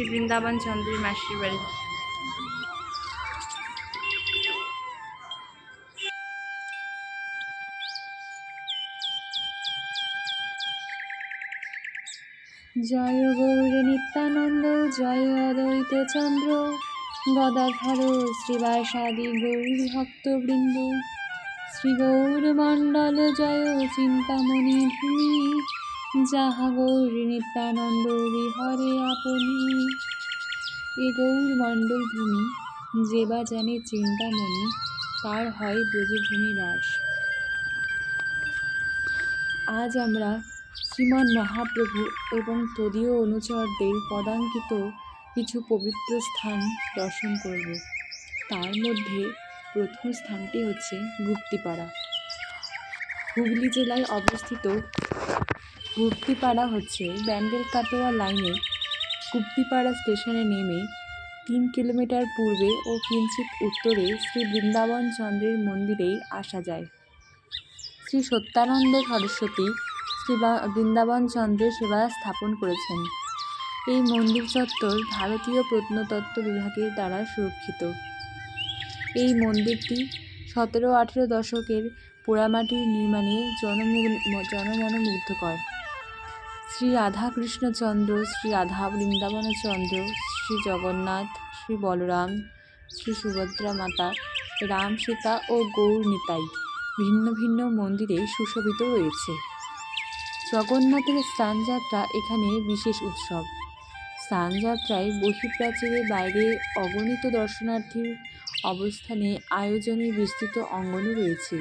শ্রী বৃন্দাবন চন্দ্রের মাসির বাড়ি। জয় গৌর নিত্যানন্দ, জয় অদ্বৈত চন্দ্র, গদাধর শ্রীবাসাদি গৌরী ভক্তবৃন্দ। শ্রী গৌর মণ্ডল জয় চিন্তামণি ভূমি। যাহা গৌর নিত্যানন্দ বিহরে আপনি। এ গৌর মণ্ডল ভূমি, যে বা জানে চিন্তামণি তার হয় ব্রজভূমি বাস আজ আমরা শ্রীমান মহাপ্রভু এবং তদীয় অনুচরদের পদাঙ্কিত কিছু পবিত্র স্থান দর্শন করব। তার মধ্যে প্রথম স্থানটি হচ্ছে গুপ্তিপাড়া। হুগলি জেলায় অবস্থিত গুপ্তিপাড়া হচ্ছে ব্যান্ডেল কাটোয়া লাইনে গুপ্তিপাড়া স্টেশনে নেমে তিন কিলোমিটার পূর্বে ও কিঞ্চিত উত্তরে শ্রী বৃন্দাবন চন্দ্রের মন্দিরেই আসা যায়। শ্রী সত্যানন্দ সরস্বতী শ্রী বৃন্দাবন চন্দ্রের সেবা স্থাপন করেছেন। এই মন্দির চত্বর ভারতীয় প্রত্নতত্ত্ব বিভাগের দ্বারা সুরক্ষিত। এই মন্দিরটি সতেরো আঠেরো দশকের পোড়ামাটির নির্মাণে জনমন জনমনোমুগ্ধকর শ্রী রাধাকৃষ্ণচন্দ্র শ্রী রাধা বৃন্দাবনচন্দ্র শ্রী জগন্নাথ, শ্রী বলরাম, শ্রী সুভদ্রা মাতা, রাম সীতা ও গৌর নিতাই ভিন্ন ভিন্ন মন্দিরে সুশোভিত রয়েছে জগন্নাথের স্নানযাত্রা এখানে বিশেষ উৎসব। স্নানযাত্রায় বহিঃপ্রাচীরের বাইরে অগণিত দর্শনার্থীর অবস্থানে আয়োজনে বিস্তৃত অঙ্গনও রয়েছে।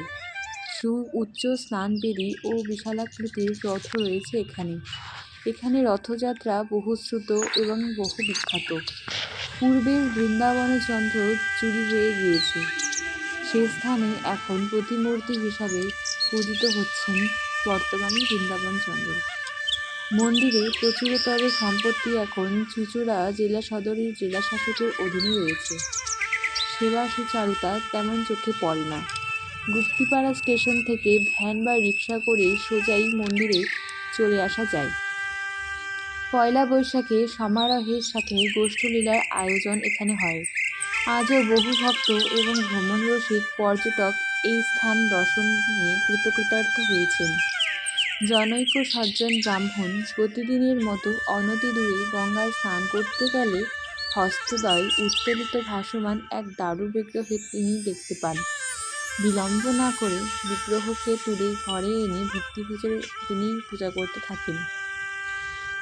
সু, উচ্চ স্নানবেদী ও বিশালাকৃতির রথ রয়েছে এখানে। এখানে রথযাত্রা বহুশ্রুত এবং বহু বিখ্যাত পূর্বের বৃন্দাবনচন্দ্র চুরি হয়ে গিয়েছে। সে স্থানে এখন প্রতিমূর্তি হিসাবে পূজিত হচ্ছেন বর্তমানে বৃন্দাবন চন্দ্র। মন্দিরে প্রচুরতর সম্পত্তি এখন চুচুড়া জেলা সদরের জেলা শাসকের অধীনে রয়েছে। সেবা সুচারুতা তেমন চোখে পড়ে না। গুপ্তিপাড়া স্টেশন থেকে ভ্যান বা রিক্সা করে সোজাই মন্দিরে চলে আসা যায়। পয়লা বৈশাখে সমারোহের সাথে গোষ্ঠলীলার আয়োজন এখানে হয়। আজও বহু ভক্ত এবং ভ্রমণ রসিক পর্যটক এই স্থান দর্শন নিয়ে কৃতকৃতার্থ হয়েছেন। জনৈক সজ্জন ব্রাহ্মণ প্রতিদিনের মতো অনতি দূরে গঙ্গায় স্নান করতে গেলে হস্তদয় উত্তোলিত ভাসমান এক দারু বিগ্রহে তিনি দেখতে পান। বিলম্ব না করে বিগ্রহকে তুলে ঘরে এনে ভক্তি পূজার তিনি পূজা করতে থাকেন।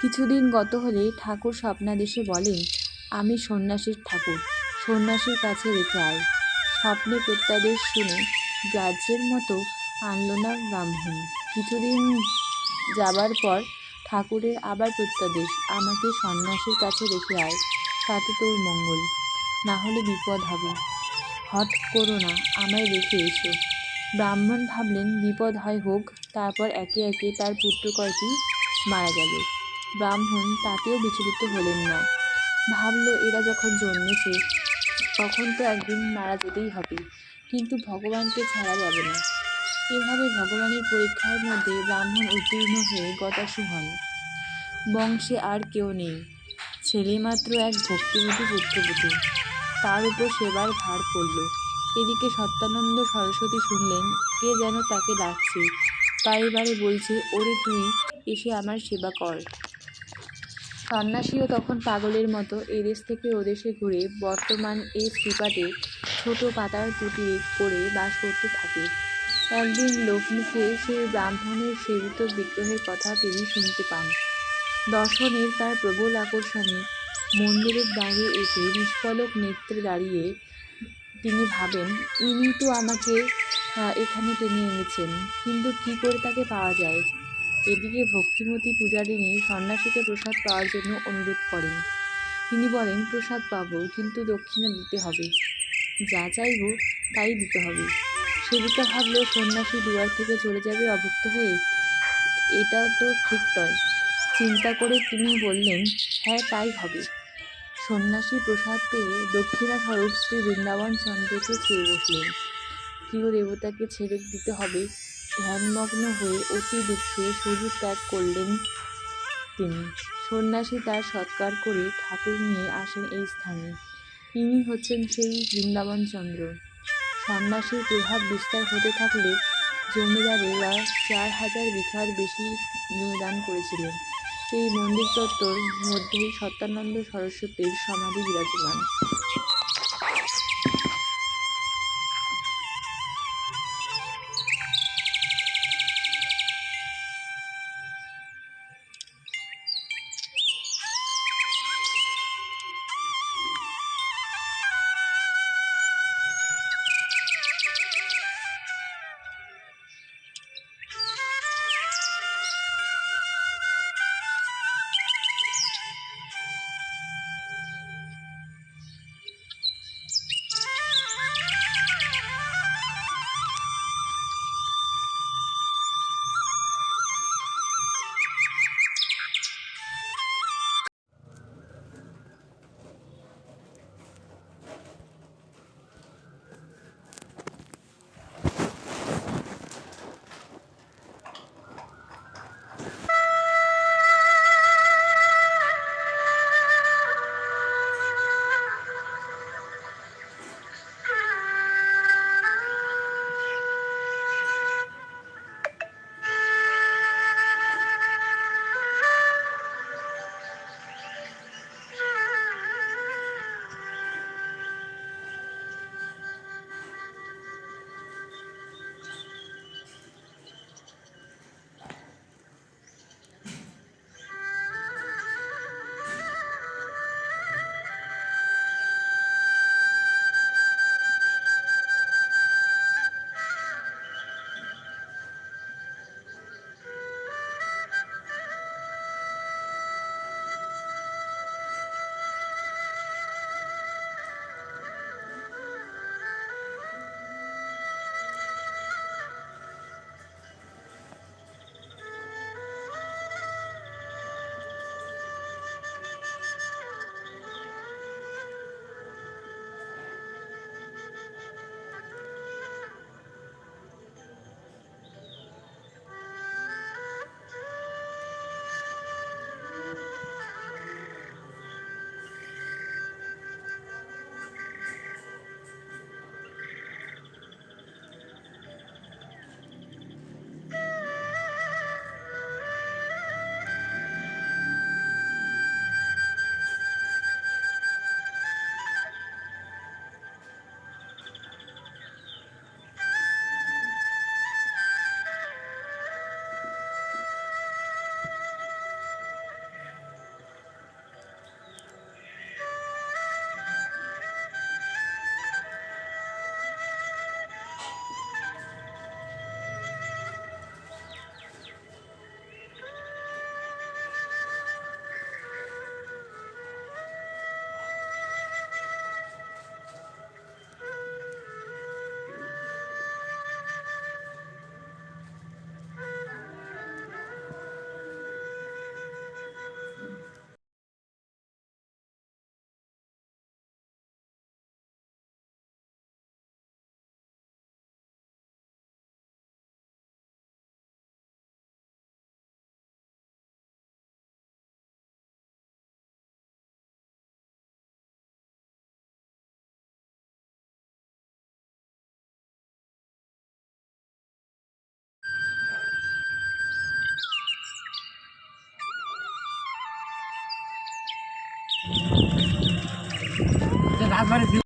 কিছুদিন গত হলে ঠাকুর স্বপ্নাদেশে বলেন, আমি সন্ন্যাসীর ঠাকুর, সন্ন্যাসীর কাছে রেখে আয়। স্বপ্নে প্রত্যাদেশ শুনে গ্রাহ্যের মতো আনল না ব্রাহ্মণ। কিছুদিন যাবার পর ঠাকুরের আবার প্রত্যাদেশ, আমাকে সন্ন্যাসীর কাছে রেখে আয়, তাতে তোর মঙ্গল না হলে বিপদ হবে। হট করো না, আমায় রেখে এসো। ব্রাহ্মণ ভাবলেন, বিপদ হয় হোক, তারপর একে একে তার পুত্র কয়টি মারা গেল। ব্রাহ্মণ তাতেও বিচলিত হলেন না। ভাবলো, এরা যখন জন্মেছে, তখন তো একদিন মারা যেতেই হবে, কিন্তু ভগবানকে ছাড়া যাবে না। এভাবে ভগবানের পরীক্ষার মধ্যে ব্রাহ্মণ উত্তীর্ণ হয়ে গতাশু হন বংশে আর কেউ নেই। ছেলে মাত্র এক ভক্তিবতী পুত্রবধূ। তার উপর সেবার ভার পড়ল। এদিকে সত্যানন্দ সরস্বতী শুনলেন, কে যেন তাকে ডাকছে। বারে বারে বলছে, ওরে তুই, এসে আমার সেবা কর। সন্ন্যাসীও তখন পাগলের মতো এদেশ থেকে ওদেশে ঘুরে বর্তমান এই শ্রীপাটে ছোট পাতার কুটি করে বাস করতে থাকে। একদিন লোকমুখে সেই ব্রাহ্মণের সেবিত বিগ্রহের কথা তিনি শুনতে পান। দর্শনের তার প্রবল আকর্ষণে মন্দিরের দ্বারে এসে নিষ্পলক নেত্রে দাঁড়িয়ে তিনি ভাবেন, ইনি তো আমাকে এখানে টেনে এনেছেন। কিন্তু কি করে তাকে পাওয়া যায়? এদিকে ভক্তিমতী পূজারিণী সন্ন্যাসীকে প্রসাদ পাওয়ার জন্য অনুরোধ করেন। তিনি বলেন, প্রসাদ পাবো, কিন্তু দক্ষিণা দিতে হবে। যা চাইব, তাই দিতে হবে। সেবিকা ভাবলো, সন্ন্যাসী দুয়ার থেকে চলে যাবে অভুক্ত হয়ে? এটা তো ঠিক নয়। চিন্তা করে তিনি বললেন হ্যাঁ তাই হবে। সন্ন্যাসী প্রসাদ পেয়ে দক্ষিণা স্বরূপ শ্রী বৃন্দাবন চন্দ্রকে চেয়ে বসলেন। প্রিয় দেবতাকে ছেড়ে দিতে হবে? ধ্যানমগ্ন হয়ে অতি দুঃখে শরীর ত্যাগ করলেন তিনি। সন্ন্যাসী তার সৎকার করে ঠাকুর নিয়ে আসেন এই স্থানে। ইনি হচ্ছেন সেই বৃন্দাবন চন্দ্র। সন্ন্যাসীর প্রভাব বিস্তার হতে থাকলে জমিদারেরা চার হাজার বিঘার বেশি জমি দান করেছিলেন। এই মন্দির চত্বর মধ্যেই সত্যানন্দ সরস্বতীর সমাধি বিরাজমান। রাজবাড়ি